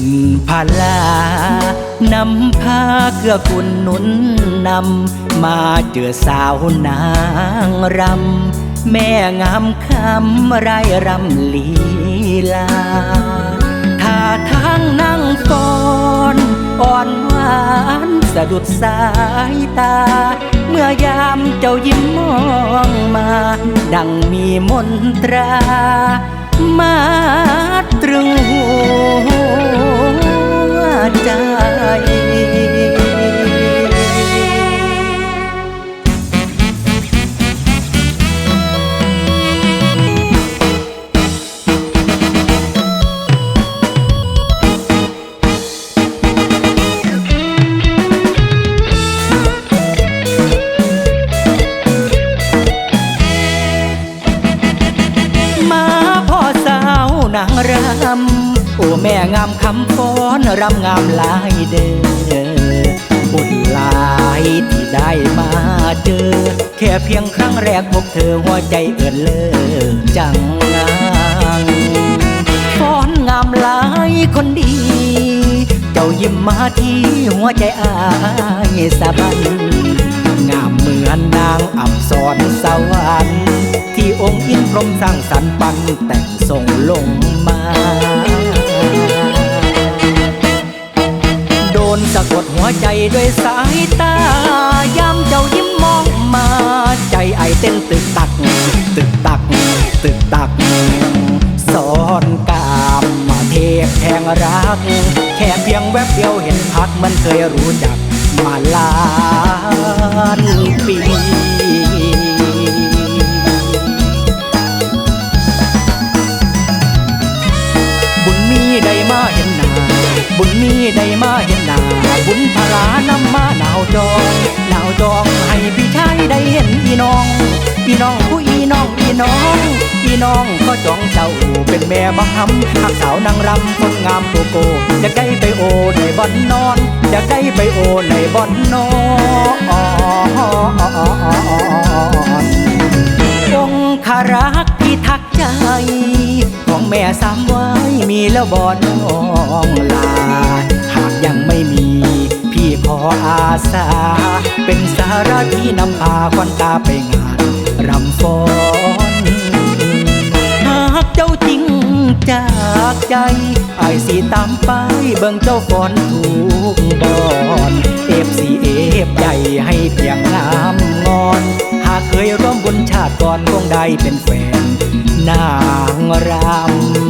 บุญพาลานำพาเกื้อกุลหนุนนำมาเจอสาวนางรำแม่งามคำไรรำลีลาท่าทางนั่งก่อนอ่อนหวานสะดุดสายตา เมื่อยามเจ้ายิ้มมองมา ดังมีมนตรา มาตรึงหั รำโอ้แม่งามคำฟ้อนรำงามหลายเด้อบุญหลายที่ได้มาเจอ แค่เพียงครั้งแรกพบเธอหัวใจเอื่นเลิกจังงางฟ้อนงามหลายคนดี เจ้ายิ้มมาที่หัวใจอายสะบันง เหมือนนางอับสรสวรรค์ที่องค์อินพรหมสร้างสรรค์ปันแต่งส่งลงมา โดนสะกดหัวใจด้วยสายตา ยามเจ้ายิ้มมองมา ใจไอเต้นตึกตัก ตึกตัก ตึกตัก สอนกามมาเทพแทงรัก แค่เพียงแวบเดียวเห็นพักมันเคยรู้จัก มาลานปี บุญมีได้มาเห็นหนาบุญมีได้มาเห็นหนาบุญพลานำมาหนาวจองหนาวจองให้พี่ชายได้เห็นอีน้องอีน้อง ผู้อีน้องอีน้องอีน้องก็จ้องเจ้าเป็นแม่บังคำหักสาวนางรำคนงามโกโก้อยากได้ไปโอในบ่อนนอนอยากได้ไปโอในบ่อนนอนองคารักที่ทักใจ ของแม่สามไว้มีแล้วบอนองลาหากยังไม่มีพี่ขออาสา เป็นสาระที่นำพาควันตาไปงานรำฟ้อน ใจไอายสีตามไปเบิ่งเจ้าก่อนถูกบอนเอฟสีเอฟใหญ่ให้เพียงงามงอน หากเคยร่วมบุญชาติก่อนคงได้เป็นแฟนนางรำ